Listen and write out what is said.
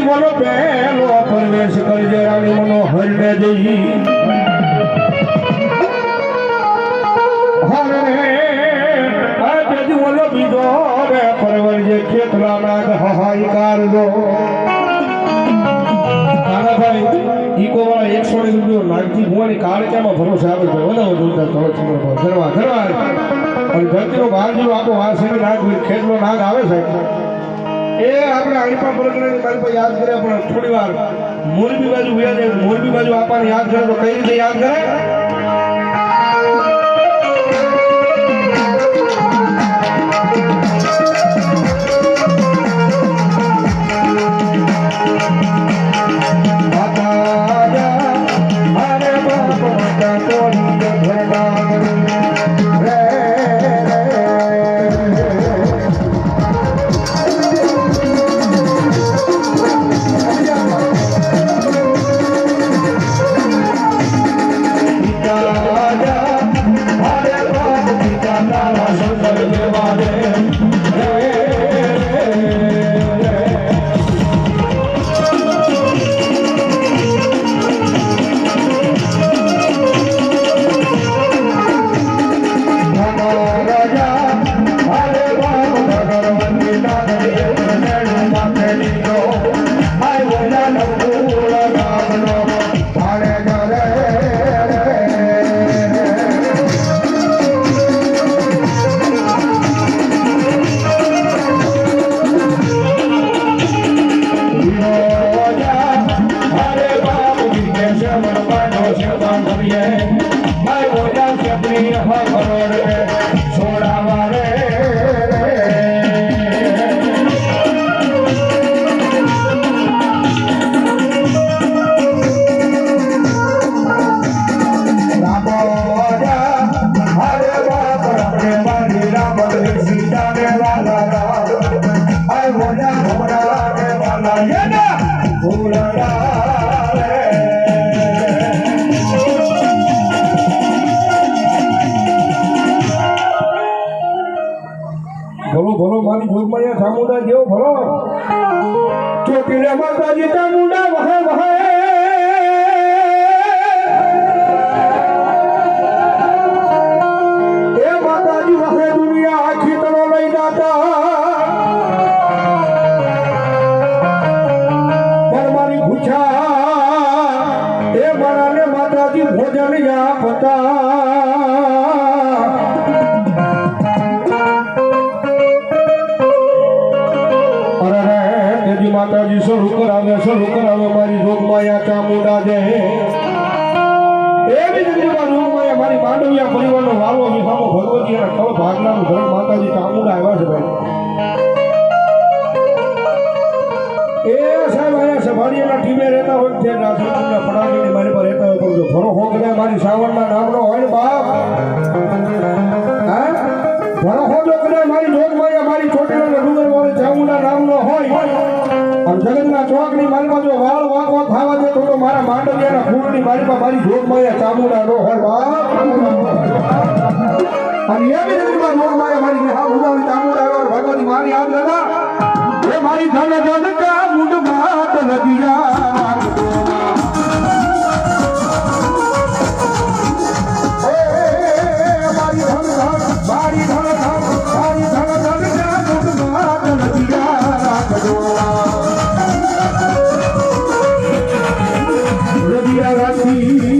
બોલો પહેલો પ્રવેશ કરજે રાણી મનો હરને જઈ બીજો રે પરવરજે ખેતલા નાગ હાહાકાર દો કાનાભાઈ ઈકો વાળા એકસો ને રૂપિયો નાગજી ભુવાની કાળક્યામાં ભરોસે આવે છે? વધારે જોરદાર કરો છો ઘરવા ઘરવા અને ધરતીનો બહાર જેવો આખો વાસ નાગ ખેતનો નાગ આવે છે. એ આપણે અણીપા પરગણાની પાસે યાદ કર્યા પણ થોડી વાર મોરબી બાજુ ગયા છે મોરબી બાજુ આપણને યાદ કરે તો કઈ રીતે યાદ કરે? ચોટીલા માતાજી ચામુંડા વહે વહે એ માતાજી વહે દુનિયા આખી તરો લઈ પણ મારી ભૂછા, એ મારાને માતાજી ભોજન યા પતા શરૂ કરાવે શરૂ કરાવે, મારી જોગમાયા ચામુંડા જે એવી જ રીતે જોગમાયા મારી માંડવિયા પરિવારનો વાલો વિસામો ભગવતી અને કળ ભાગનાનું ધન માતાજી ચામુંડા આવ્યા છે ભાઈ. એ સાહેબ અહીંયા સભાડીયાના ટીમે રહેતા હોય તે નાસરપુરના પડાગીની મારી પર રહેતા હોય પણ જો ભરો હો કદાચ મારી સાવણના નામનો હોય ને બાપ. જગતના ચોકની માલમાં જો વાળ વાંકો ખાવા દે તો મારા માંડવિયાના ફૂલની મારી પાસે મારી જોગમાયા ચામુંડા નો હોય બાપ. અને એવી રીતમાં જોગમાયા મારી હા ઉદાવળી ચામુંડા આવ્યા ભગવાન મારી આમ દાદા એ મારી ધન ધન કા મુંડ માત લગિયા assim.